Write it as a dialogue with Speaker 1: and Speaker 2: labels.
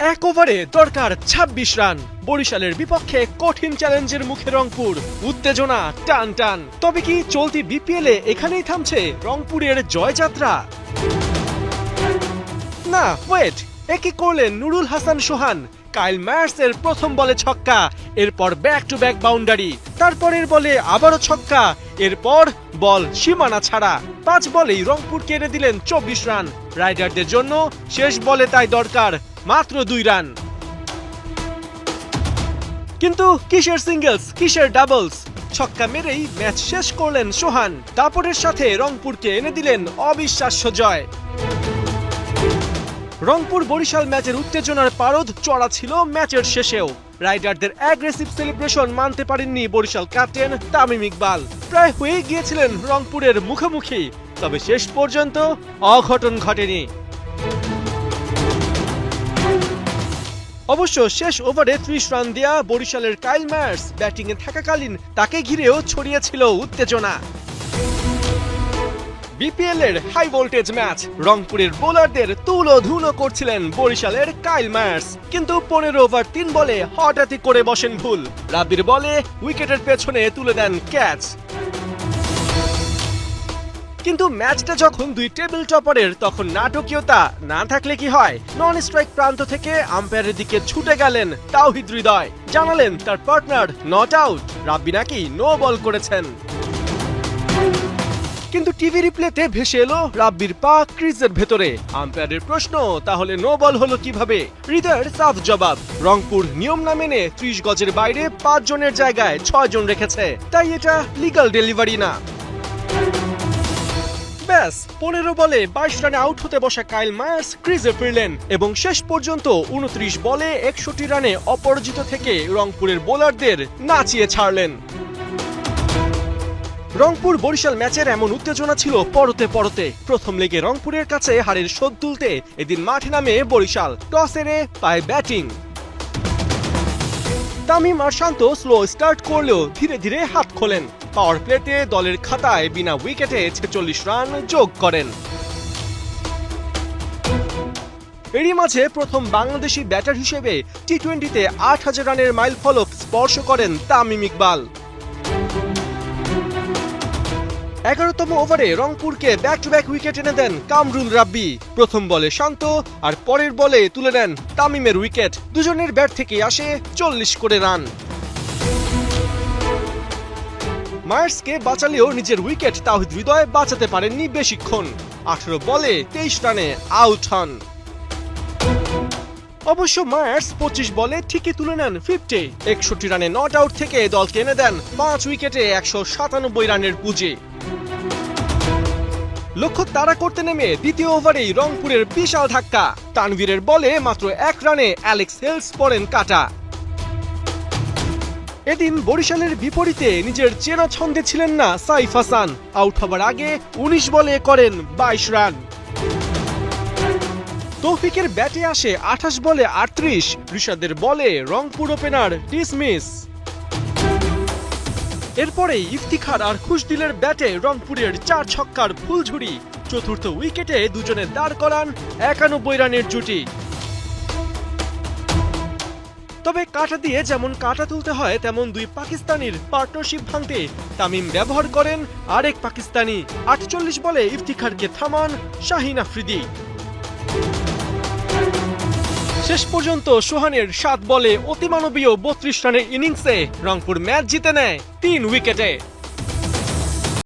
Speaker 1: এক ওভারে দরকার ২৬ রান। বরিশালের বিপক্ষে কঠিন চ্যালেঞ্জের মুখে রংপুর। উত্তেজনা, টান টান। তবে কি চলতি বিপিএলে এখানেই থামছে রংপুরের জয়যাত্রা? না, ওয়েট একই করলেন নুরুল হাসান সোহান? কাইল ম্যাটসের প্রথম বলে ছক্কা, এরপর ব্যাক টু ব্যাক বাউন্ডারি তারপরের বলে আবারও ছক্কা, এরপর বল সীমানা ছাড়া। পাঁচ বলেই রংপুর কেড়ে দিলেন চব্বিশ রান। রাইডারদের জন্য শেষ বলে তাই দরকার মাত্র দুই রান। কিন্তু কিসের সিঙ্গেলস কিসের ডাবলস ছক্কা মেরেই ম্যাচ শেষ করলেন সোহান। দাপটের সাথে রংপুরকে এনে দিলেন অবিশ্বাস্য জয়। রংপুর বরিশাল ম্যাচের উত্তেজনার পারদ চড়া ছিল ম্যাচের শেষেও। রাইডারদের অ্যাগ্রেসিভ সেলিব্রেশন মানতে পারেননি বরিশাল ক্যাপ্টেন তামিম ইকবাল। প্রায় হয়ে গিয়েছিলেন রংপুরের মুখোমুখি, তবে শেষ পর্যন্ত অঘটন ঘটেনি। অবশ্য শেষ ওভারে ত্রিশ রান দেয়া বরিশালের কাইল ম্যার্স ব্যাটিংয়ে থাকাকালীন তাকে ঘিরেও ছড়িয়েছিল উত্তেজনা। বিপিএল এর হাই ভোল্টেজ ম্যাচ রংপুরের বোলারদের তুলো ধুলো করছিলেন বরিশালের কাইল ম্যার্স কিন্তু পনেরো ওভার তিন বলে হঠাৎই করে বসেন ভুল। রাব্বির বলে উইকেটের পেছনে তুলে দেন ক্যাচ। কিন্তু ম্যাচটা যখন দুই টেবিল টপারের, তখন নাটকীয়তা না থাকলে কি হয়? নন স্ট্রাইক প্রান্ত থেকে আম্পায়ারের দিকে ছুটে গেলেন তাওহিদ হৃদয়। জানালেন তার পার্টনার নট আউট রাব্বি নাকি নো বল করেছেন। কিন্তু টিভি রিপ্লেতে ভেসে এলো রাব্বির পা ক্রিজের ভেতরে। আম্পায়ারের প্রশ্ন, তাহলে নো বল হলো কীভাবে? হৃদয়ের সাফ জবাব। রংপুর নিয়ম না মেনে ত্রিশ গজের বাইরে পাঁচ জনের জায়গায় ছয় জন রেখেছে। তাই এটা লিগাল ডেলিভারি না। ব্যাস, পনেরো বলে বাইশ রানে আউট হতে বসা কাইল মায়ার্স ক্রিজে ফিরলেন এবং শেষ পর্যন্ত উনত্রিশ বলে একষট্টি রানে অপরাজিত থেকে রংপুরের বোলারদের নাচিয়ে ছাড়লেন। রংপুর বরিশাল ম্যাচের এমন উত্তেজনা ছিল পরতে পরতে। প্রথম লেগে রংপুরের কাছে হারের শোধ তুলতে এদিন মাঠে নামে বরিশাল, টস এরে পায় ব্যাটিং। তামিম আর শান্ত স্লো স্টার্ট করলেও ধীরে ধীরে হাত খোলেন। পাওয়ার প্লেতে দলের খাতায় বিনা উইকেটে ছেচল্লিশ রান যোগ করেন। এরই মাঝে প্রথম বাংলাদেশি ব্যাটার হিসেবে টি টোয়েন্টিতে আট হাজার রানের মাইল ফলক স্পর্শ করেন তামিম ইকবাল। এগারোতম ওভারে রংপুরকে ব্যাক টু ব্যাক উইকেট এনে দেন কামরুল রাব্বি। প্রথম বলে শান্ত, আর পরের বলে তুলে নেন তামিমের উইকেট দুজনের ব্যাট থেকে আসে চল্লিশ করে রান। মায়ার্সকে বাঁচালেও নিজের উইকেট তাহিদ হৃদয় বাঁচাতে পারেননি বেশিক্ষণ। আঠারো বলে তেইশ রানে আউট হন। অবশ্য মায়ার্স পঁচিশ বলে ঠিকই তুলে নেন ফিফটি একষট্টি রানে নট আউট থেকে দলকে এনে দেন পাঁচ উইকেটে একশো সাতানব্বই রানের পুঁজি। লক্ষ্য তাড়া করতে নেমে দ্বিতীয় ওভারেই রংপুরের বিশাল ধাক্কা। তানভীরের বলে মাত্র এক রানে অ্যালেক্স হেলস পড়েন কাটা। এদিন বরিশালের বিপরীতে নিজের চেনা ছন্দে ছিলেন না সাইফ হাসান। আউট হবার আগে উনিশ বলে করেন বাইশ রান। তৌফিকের ব্যাটে আসে আঠাশ বলে আটত্রিশ ঋষাদের বলে রংপুর ওপেনার ডিসমিস। এরপরেই ইফতিখার আর খুশদিলের ব্যাটে রংপুরের চার ছক্কার ফুলঝুরি। চতুর্থ উইকেটে দুজনে দাঁড় করান একানব্বই রানের জুটি। তবে কাটা দিয়ে যেমন কাটা তুলতে হয়, তেমন দুই পাকিস্তানির পার্টনারশিপ ভাঙতে তামিম ব্যবহার করেন আরেক পাকিস্তানি। আটচল্লিশ বলে ইফতিখারকে থামান শাহিন আফ্রিদি। শেষ পর্যন্ত সোহানের সাত বলে অতিমানবীয় বত্রিশ রানের ইনিংসে রংপুর ম্যাচ জিতে নেয় তিন উইকেটে।